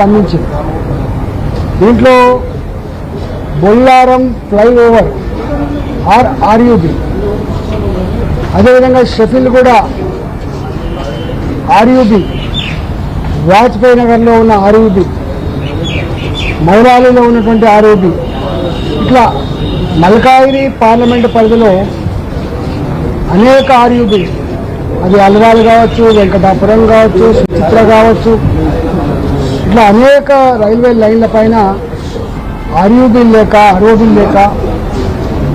స్పందించింది. దీంట్లో Bollaram flyover R RUB అదేవిధంగా షెఫిల్ కూడా ఆర్యూబి వాజ్పేయి నగర్లో ఉన్న ఆర్యూబి మౌరాలిలో ఉన్నటువంటి ఆర్యూబి ఇట్లా మల్కాయిరి పార్లమెంట్ పరిధిలో అనేక ఆర్యూబి అది అల్వాల్ కావచ్చు వెంకటాపురం కావచ్చు చిత్ర కావచ్చు ఇట్లా అనేక రైల్వే లైన్ల పైన ఆర్యూబీలు లేక అరోబీలు లేక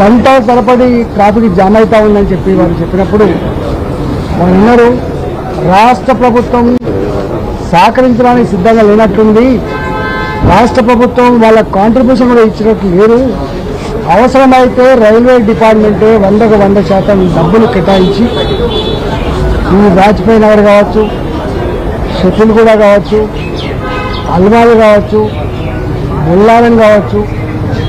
గంట తరబడి ట్రాఫిక్ జామ్ అవుతా ఉందని చెప్పి వారు చెప్పినప్పుడు మనం విన్నారు రాష్ట్ర ప్రభుత్వం సహకరించడానికి సిద్ధంగా లేనట్టుంది. రాష్ట్ర ప్రభుత్వం వాళ్ళ కాంట్రిబ్యూషన్ కూడా ఇచ్చినట్టు లేరు అవసరమైతే రైల్వే డిపార్ట్మెంటే వందకు వంద శాతం డబ్బులు కేటాయించి ఈ వాజ్పేయి నగర్ కావచ్చు షటిల్ కూడా కావచ్చు అల్వాలు కావచ్చు బొల్లారం కావచ్చు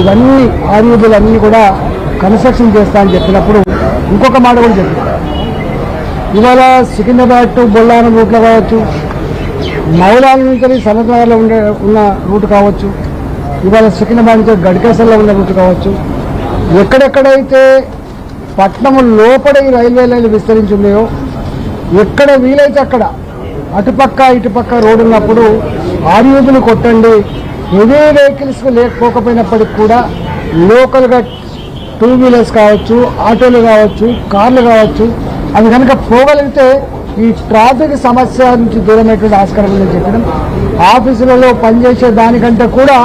ఇవన్నీ ఆర్యూబులన్నీ కూడా కన్స్ట్రక్షన్ చేస్తా అని చెప్పినప్పుడు ఇంకొక మాట కూడా చెప్పారు. ఇవాళ సికింద్రాబాద్ టు బొల్లారం రూట్లో కావచ్చు మౌలాల నుంచి సనత్నగర్లో ఉండే ఉన్న రూట్ కావచ్చు ఇవాళ సికింద్రాబాద్ నుంచి గడికేసర్లో ఉన్న రూట్ కావచ్చు ఎక్కడెక్కడైతే పట్నము లోపల ఈ రైల్వే లైన్లు విస్తరించి ఉన్నాయో ఎక్కడ వీలైతే అక్కడ అటుపక్క ఇటుపక్క రోడ్డు ఉన్నప్పుడు ఆర్యూబులు కొట్టండి. హెవీ వెహికల్స్ లేకపోకపోయినప్పటికి కూడా లోకల్గా టూ వీలర్స్ కావచ్చు ఆటోలు కావచ్చు కార్లు కావచ్చు అవి కనుక పోగలిగితే ఈ ట్రాఫిక్ సమస్య నుంచి దూరమైనటువంటి ఆస్కారం ఉందని చెప్పడం ఆఫీసులలో పనిచేసే దానికంటే కూడా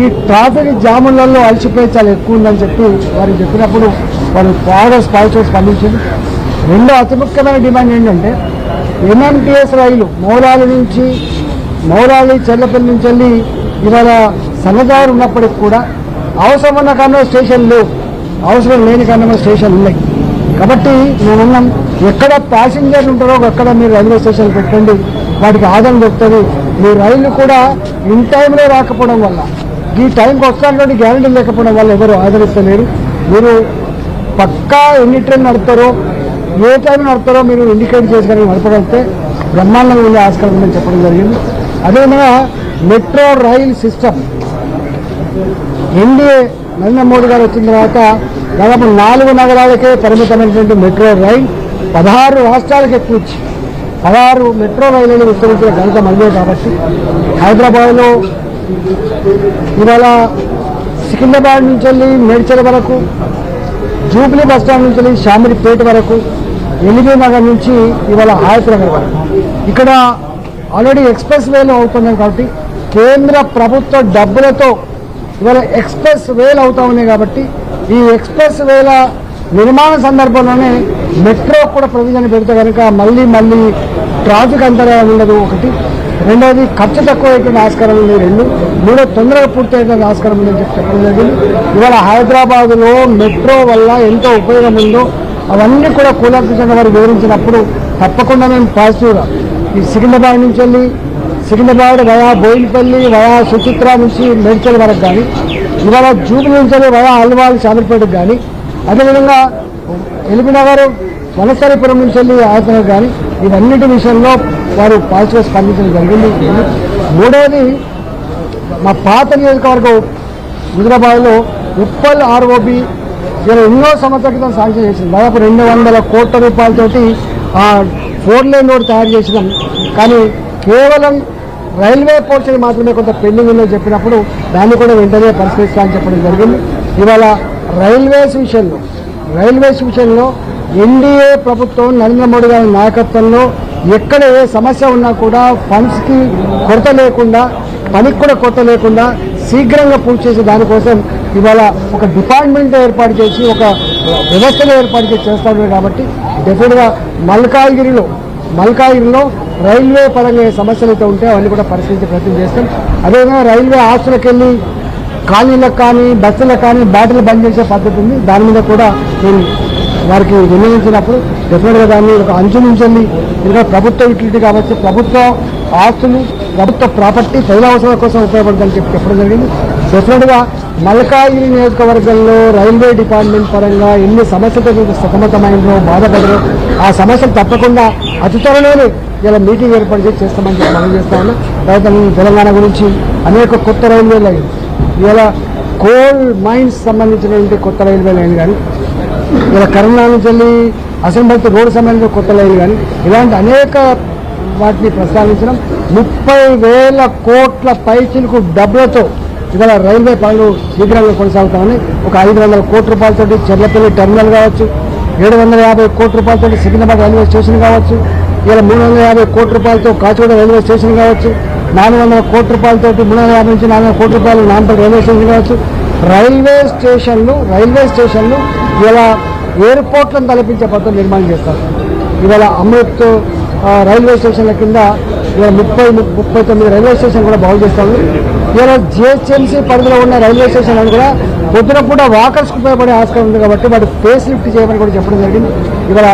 ఈ ట్రాఫిక్ జాములలో అలసిపోయి చాలా ఎక్కువ ఉందని చెప్పి వారికి చెప్పినప్పుడు వారు బాగా స్పాయిస్ స్పందించింది రెండో అతి ముఖ్యమైన డిమాండ్ ఏంటంటే ఎంఎంటీఎస్ రైలు మౌలాలి నుంచి మౌలాలి చెల్లపల్లి నుంచి వెళ్ళి ఇవాళ సన్నదారు ఉన్నప్పటికి కూడా అవసరం ఉన్న కన్నా స్టేషన్ లేవు. అవసరం లేని కన్నా స్టేషన్ ఉన్నాయి. కాబట్టి నేనున్నాం ఎక్కడ ప్యాసింజర్లు ఉంటారో అక్కడ మీరు రైల్వే స్టేషన్ పెట్టండి. వాటికి ఆదరణ దొరుకుతుంది. మీ రైలు కూడా ఇన్ టైంలో రాకపోవడం వల్ల ఈ టైంకి వస్తానటువంటి గ్యారంటీ లేకపోవడం వల్ల ఎవరు ఆదరిస్తలేరు. మీరు పక్కా ఎన్ని ట్రైన్ నడుపుతారో ఏ టైం నడుపుతారో మీరు ఇండికేట్ చేసుకొని నడపగలిగితే బ్రహ్మాండంగా ఉండే ఆస్కారం ఉందని చెప్పడం జరిగింది. అదేవిధంగా metro rail system NDA Narendra Modi గారు వచ్చిన తర్వాత దాదాపు నాలుగు నగరాలకే పరిమితమైనటువంటి మెట్రో రైల్ పదహారు రాష్ట్రాలకు ఎక్కువచ్చి పదహారు మెట్రో రైళ్ళను విస్తరించిన ఘనత మనదే కాబట్టి హైదరాబాద్లో ఇవాళ సికింద్రాబాద్ నుంచి వెళ్ళి మేడ్చల్ వరకు జూబ్లీ బస్ స్టాండ్ నుంచి వెళ్ళి షామిరిపేట వరకు ఎలిబీ నగర్ నుంచి ఇవాళ హాయత్ నగర్ వరకు ఇక్కడ ఆల్రెడీ ఎక్స్ప్రెస్ వేలు అవుతున్నాయి కాబట్టి కేంద్ర ప్రభుత్వ డబ్బులతో ఇవాళ ఎక్స్ప్రెస్ వేలు అవుతా ఉన్నాయి కాబట్టి ఈ ఎక్స్ప్రెస్ వేల నిర్మాణ సందర్భంలోనే మెట్రో కూడా ప్రొవిజన్ పెడితే కనుక మళ్ళీ మళ్ళీ ట్రాఫిక్ అంతరాయం ఉండదు. ఒకటి రెండవది ఖర్చు తక్కువ అయిపోయిన ఆస్కారం ఉంది రెండు. మూడో తొందరగా పూర్తి అయిపోయిన ఆస్కారం ఉందని చెప్పి చెప్పడం జరిగింది. ఇవాళ హైదరాబాద్లో మెట్రో వల్ల ఎంతో ఉపయోగం ఉందో అవన్నీ కూడా కూలంకషంగా వారు వివరించినప్పుడు తప్పకుండా మేము పాజిటివ్గా ఈ సికింద్రాబాద్ నుంచి వెళ్ళి సికింద్రాబాద్ వయా బోయినపల్లి వయా సుచిత్ర నుంచి మేడ్చల్ వరకు కానీ ఇవాళ జూబిలీ నుంచి వెళ్ళి వయా అల్వాల్ చాదర్పేటకు కానీ అదేవిధంగా ఎలిబినగర్ వనసరిపురం నుంచి వెళ్ళి ఆయతనకు కానీ ఇవన్నిటి విషయంలో వారు పాజిటివ్ స్పందించడం జరిగింది. మూడవది మా పాత నియోజకవర్గం హైదరాబాద్లో ఉప్పల్ ఆర్ఓబి ఇలా ఎన్నో సంవత్సరాల క్రితం శాంక్షన్ చేసింది. దాదాపు రెండు వందల కోట్ల రూపాయలతోటి ఆ ఫోర్ లైన్ రోడ్ తయారు చేసినాం. కానీ కేవలం రైల్వే పోర్షన్ మాత్రమే కొంత పెండింగ్ ఉందని చెప్పినప్పుడు దాన్ని కూడా వెంటనే పరిష్కరిస్తామని చెప్పడం జరిగింది. ఇవాళ రైల్వేస్ విషయంలో రైల్వేస్ విషయంలో ఎన్డీఏ ప్రభుత్వం నరేంద్ర మోడీ గారి నాయకత్వంలో ఎక్కడ ఏ సమస్య ఉన్నా కూడా ఫండ్స్కి కొరత లేకుండా పనికి కూడా కొరత లేకుండా శీఘ్రంగా పూర్తి చేసే దానికోసం ఇవాళ ఒక డిపార్ట్మెంట్ ఏర్పాటు చేసి ఒక వ్యవస్థను ఏర్పాటు చేసి చేస్తాడు కాబట్టి డెఫినెట్గా మల్కాగిరిలో మల్కాగిరిలో రైల్వే పరంగా ఏ సమస్యలు అయితే ఉంటే అవన్నీ కూడా పరిశీలించే ప్రయత్నం చేస్తాం. అదేవిధంగా రైల్వే ఆస్తులకెళ్ళి వెళ్ళి కాలనీలకు కానీ బస్సులకు కానీ బ్యాటరీలు బంద్ చేసే పద్ధతి ఉంది. దాని మీద కూడా నేను వారికి వినియోగించినప్పుడు డెఫినెట్గా దాన్ని ఒక అంచు నుంచి ఇంకా ప్రభుత్వ యూటిలిటీ కాబట్టి ప్రభుత్వ ఆస్తులు ప్రభుత్వ ప్రాపర్టీ ప్రజల అవసరాల కోసం ఉపయోగపడదని చెప్పి చెప్పడం జరిగింది. డెఫినెట్గా మల్కాగిరి నియోజకవర్గంలో రైల్వే డిపార్ట్మెంట్ పరంగా ఎన్ని సమస్యలతో సతమతమైనో బాధపడరో. ఆ సమస్యలు తప్పకుండా అతి త్వరలోనే ఇలా మీటింగ్ ఏర్పాటు చేసి చేస్తామని చెప్పి మనం చేస్తా ఉన్నాం. తర్వాత తెలంగాణ గురించి అనేక కొత్త రైల్వే లైన్ ఇలా కోల్ మైన్స్ సంబంధించినటువంటి కొత్త రైల్వే లైన్ కానీ ఇలా కరీంనగర్ నుంచి వెళ్ళి అసెంబ్లీతో రోడ్డు సంబంధించిన కొత్త లైన్ కానీ ఇలాంటి అనేక వాటిని ప్రస్తావించడం ముప్పై వేల కోట్ల పైచిలకు డబ్బులతో ఇవాళ రైల్వే పనులు శీఘ్రంగా కొనసాగుతామని ఒక ఐదు వందల కోట్ల రూపాయలతోటి చెర్లపల్లి టెర్మినల్ కావచ్చు ఏడు వందల యాభై కోట్ల రూపాయలతో సికింద్రాబాద్ రైల్వే స్టేషన్ కావచ్చు ఇలా మూడు వందల యాభై కోట్ల రూపాయలతో కాచిగూడ రైల్వే స్టేషన్ కావచ్చు నాలుగు వందల కోట్ల రూపాయలతోటి మూడు వందల యాభై నుంచి నాలుగు వందల కోట్ల రూపాయలు నాంపల్లి రైల్వే స్టేషన్ కావచ్చు రైల్వే స్టేషన్లు రైల్వే స్టేషన్లు ఇలా ఎయిర్పోర్ట్లను తలపించే పద్ధతులు నిర్మాణం చేస్తారు. ఇవాళ అమృత్ రైల్వే స్టేషన్ల కింద ఇవాళ ముప్పై ముప్పై తొమ్మిది రైల్వే స్టేషన్ కూడా బాగు చేస్తాము ఇవాళ జిహెచ్ఎంసీ పరిధిలో ఉన్న రైల్వే స్టేషన్లను కూడా పొద్దున కూడా వాకర్స్కి ఉపయోగపడే ఆస్కారం ఉంది కాబట్టి వాటి ఫేస్ లిఫ్ట్ చేయమని కూడా చెప్పడం జరిగింది. ఇవాళ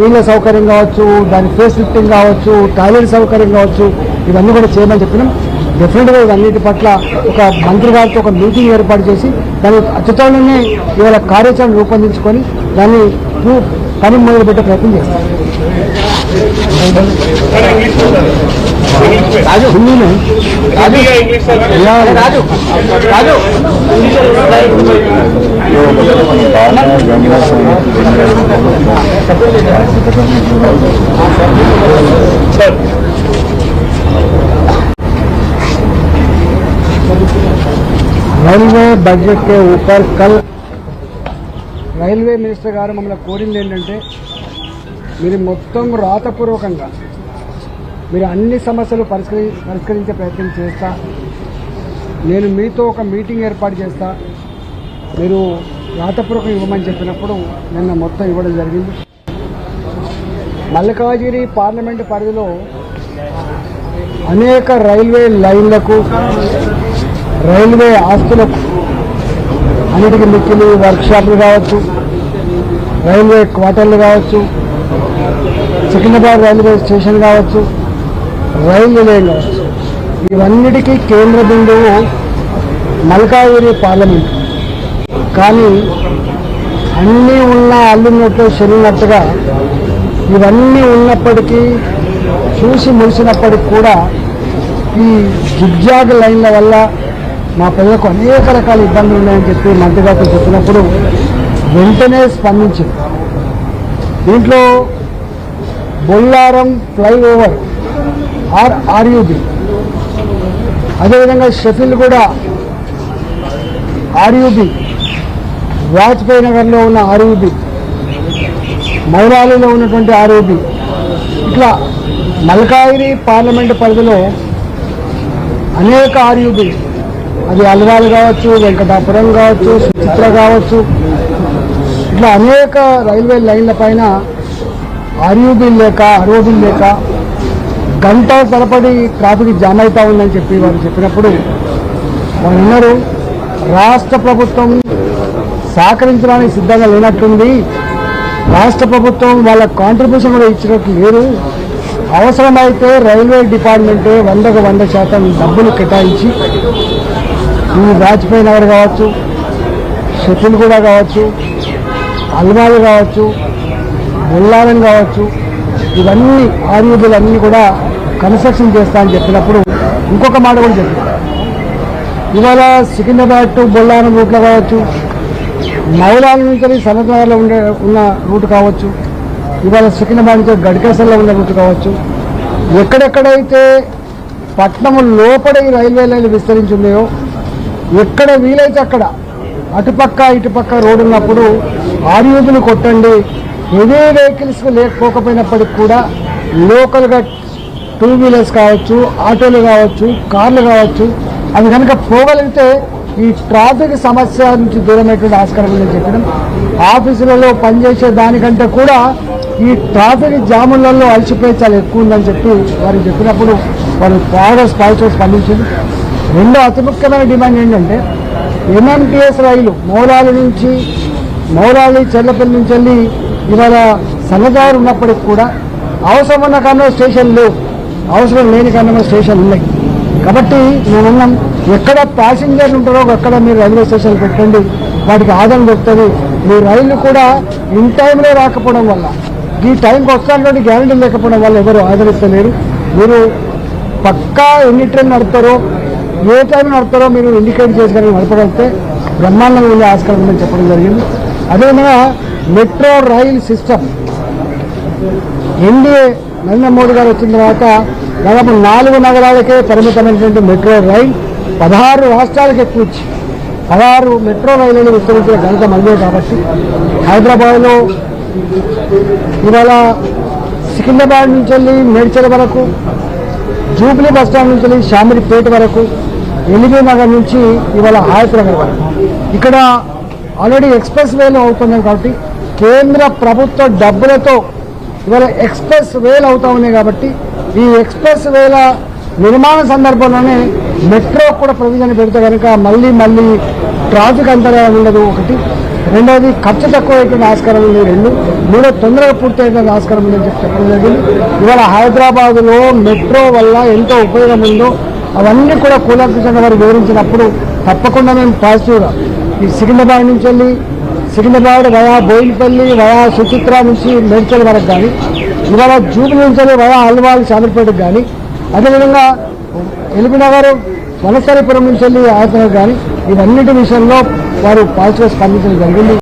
నీళ్ళ సౌకర్యం కావచ్చు దాని ఫేస్ లిఫ్టింగ్ కావచ్చు టాయిలెట్ సౌకర్యం కావచ్చు ఇవన్నీ కూడా చేయమని చెప్పినాం. డెఫినెట్గా ఇవన్నిటి పట్ల ఒక మంత్రి గారితో ఒక మీటింగ్ ఏర్పాటు చేసి దాని అత్యుత్తమే ఇవాళ కార్యాచరణ రూపొందించుకొని దాన్ని పని మొదలు పెట్టే ప్రయత్నం చేస్తాం. రాజు. హిందీలో. Raju. Yeah, Raju. Raju. Railway budget కే ఊపర్ కల్. రైల్వే మినిస్టర్ గారు మమ్మల్ని కోరింది ఏంటంటే మీరు మొత్తం రాతపూర్వకంగా మీరు అన్ని సమస్యలు పరిష్కరి పరిష్కరించే ప్రయత్నం చేస్తా. నేను మీతో ఒక మీటింగ్ ఏర్పాటు చేస్తా. మీరు రాతపూర్వకం ఇవ్వమని చెప్పినప్పుడు నిన్న మొత్తం ఇవ్వడం జరిగింది. మల్లికార్జుని పార్లమెంటు పరిధిలో అనేక రైల్వే లైన్లకు రైల్వే ఆస్తులకు అన్నిటికీ మిక్కిలి వర్క్షాప్లు కావచ్చు రైల్వే క్వార్టర్లు కావచ్చు సికింద్రాబాద్ రైల్వే స్టేషన్ కావచ్చు రైల్వే లైన్ కావచ్చు. ఇవన్నిటికీ కేంద్ర బిందువు మల్కాయూరి పార్లమెంట్. కానీ అన్నీ ఉన్న అల్లున్నట్టు చెల్లినట్టుగా ఇవన్నీ ఉన్నప్పటికీ చూసి ముడిసినప్పటికి కూడా ఈ జిగ్జాగ్ లైన్ల వల్ల మా ప్రజలకు అనేక రకాల ఇబ్బందులు ఉన్నాయని చెప్పి మంత్రి చెప్పినప్పుడు వెంటనే స్పందించింది దీంట్లో బొల్లారం ఫ్లైఓవర్ ఆర్ ఆర్యూబి అదేవిధంగా షెఫిల్ కూడా ఆర్యూబి వాజ్పేయి నగర్లో ఉన్న ఆర్యూబి మైలాలీలో ఉన్నటువంటి ఆర్యూబి ఇట్లా మల్కాగిరి పార్లమెంటు పరిధిలో అనేక ఆర్యూబి అది అల్వాల్ కావచ్చు వెంకటాపురం కావచ్చు సుచిత్ర కావచ్చు. ఇట్లా అనేక రైల్వే లైన్ల పైన ఆర్యూబీ లేక అరోబిల్ లేక గంట తరబడి ట్రాఫిక్ జామ్ అవుతా ఉందని చెప్పి వారు చెప్పినప్పుడు వారు ఉన్నారు. రాష్ట్ర ప్రభుత్వం సహకరించడానికి సిద్ధంగా లేనట్టుంది. రాష్ట్ర ప్రభుత్వం వాళ్ళ కాంట్రిబ్యూషన్ కూడా ఇచ్చినట్టు లేరు అవసరమైతే రైల్వే డిపార్ట్మెంటే వందకు వంద శాతం డబ్బులు కేటాయించి ఈ వాజ్పేయి నగర్ కావచ్చు? షటిల్ కూడా కావచ్చు అల్మాలు కావచ్చు బొల్లారం కావచ్చు ఇవన్నీ ఆర్యూబీలు అన్నీ కూడా కన్స్ట్రక్షన్ చేస్తా అని చెప్పినప్పుడు ఇంకొక మాట కూడా చెప్పారు. ఇవాళ సికింద్రాబాద్ టు బొల్లారం రూట్లో కావచ్చు మౌలాల నుంచి సనత్నగర్లో ఉండే ఉన్న రూట్ కావచ్చు ఇవాళ సికింద్రాబాద్ నుంచి గడికేసర్లో ఉన్న రూట్ కావచ్చు ఎక్కడెక్కడైతే పట్నము లోపల ఈ రైల్వే లైన్లు విస్తరించి ఉన్నాయో ఎక్కడ వీలైతే అక్కడ అటుపక్క ఇటుపక్క రోడ్డు ఉన్నప్పుడు ఆర్యూబులు కొట్టండి. హెవీ వెహికల్స్ లేకపోకపోయినప్పటికి కూడా లోకల్గా టూ వీలర్స్ కావచ్చు ఆటోలు కావచ్చు కార్లు కావచ్చు అవి కనుక పోగలిగితే ఈ ట్రాఫిక్ సమస్య నుంచి దూరమైనటువంటి ఆస్కారం ఉందని చెప్పడం ఆఫీసులలో పనిచేసే దానికంటే కూడా ఈ ట్రాఫిక్ జాములలో అలసిపోయి చాలా ఎక్కువ ఉందని చెప్పి వారు చెప్పినప్పుడు వారు బాగా పాజిటివ్ స్పందించింది రెండో అతి ముఖ్యమైన డిమాండ్ ఏంటంటే ఎంఎంటీఎస్ రైలు మౌలాలి నుంచి మౌలాలి చెల్లపల్లి నుంచి వెళ్ళి ఇవాళ సన్నదారు ఉన్నప్పటికి కూడా అవసరం ఉన్న కన్నా స్టేషన్ లేవు. అవసరం లేని కన్నా స్టేషన్ ఉన్నాయి. కాబట్టి మేమన్నాం ఎక్కడ ప్యాసింజర్లు ఉంటారో అక్కడ మీరు రైల్వే స్టేషన్ పెట్టండి వాటికి ఆదరణ దొరుకుతుంది. మీ రైళ్ళు కూడా ఇన్ టైంలో రాకపోవడం వల్ల ఈ టైంకి వస్తానటువంటి గ్యారంటీ లేకపోవడం వల్ల ఎవరు ఆదరిస్తలేరు. మీరు పక్కా ఎన్ని ట్రైన్ నడుపుతారో ఏ టైం నడుపుతారో మీరు ఇండికేట్ చేసుకొని నడపగలిగితే బ్రహ్మాండంగా ఉండే ఆస్కారం ఉందని చెప్పడం జరిగింది. అదేవిధంగా metro rail system NDA Narendra Modi గారు వచ్చిన తర్వాత దాదాపు నాలుగు నగరాలకే పరిమితమైనటువంటి మెట్రో రైల్ పదహారు రాష్ట్రాలకే కూర్చి పదహారు మెట్రో రైళ్ళను విస్తరించిన ఘనత మందే కాబట్టి హైదరాబాద్లో ఇవాళ సికింద్రాబాద్ నుంచి వెళ్ళి మేడ్చల్ వరకు జూబ్లీ బస్టాండ్ నుంచి వెళ్ళి షామిరిపేట వరకు ఎల్బీ నగర్ నుంచి ఇవాళ హాయత్ నగర్ వరకు. ఇక్కడ ఆల్రెడీ ఎక్స్ప్రెస్ వేలు అవుతున్నాయి కాబట్టి కేంద్ర ప్రభుత్వ డబ్బులతో ఇవాళ ఎక్స్ప్రెస్ వేలు అవుతా ఉన్నాయి కాబట్టి ఈ ఎక్స్ప్రెస్ వేల నిర్మాణ సందర్భంలోనే మెట్రో కూడా ప్రొవిజన్ పెడితే కనుక మళ్ళీ మళ్ళీ ట్రాఫిక్ అంతరాయం ఉండదు ఒకటి. రెండవది ఖర్చు తక్కువ అయిపోయిన ఆస్కారం ఉంది రెండు. మూడో తొందరగా పూర్తి అయిన ఆస్కారం ఉందని చెప్పి చెప్పడం జరిగింది. ఇవాళ హైదరాబాద్లో మెట్రో వల్ల ఎంతో ఉపయోగం ఉందో అవన్నీ కూడా కూలంకషంగా వారు వివరించినప్పుడు తప్పకుండా మేము పాజిటివ్గా ఈ సికింద్రాబాద్ నుంచి వెళ్ళి సికింద్రాబాద్ వయా బోయినపల్లి వయా సుచిత్ర నుంచి మేడ్చల్ వరకు కానీ ఇవాళ జూబిలీ నుంచి వెళ్ళి వయా అల్వాల్ షామిర్పేటకు కానీ అదేవిధంగా ఎలుగునగర్ వనసరిపురం నుంచి వెళ్ళి ఆయతనకు కానీ ఇవన్నిటి విషయంలో వారు పాజిటివ్గా స్పందించడం జరిగింది.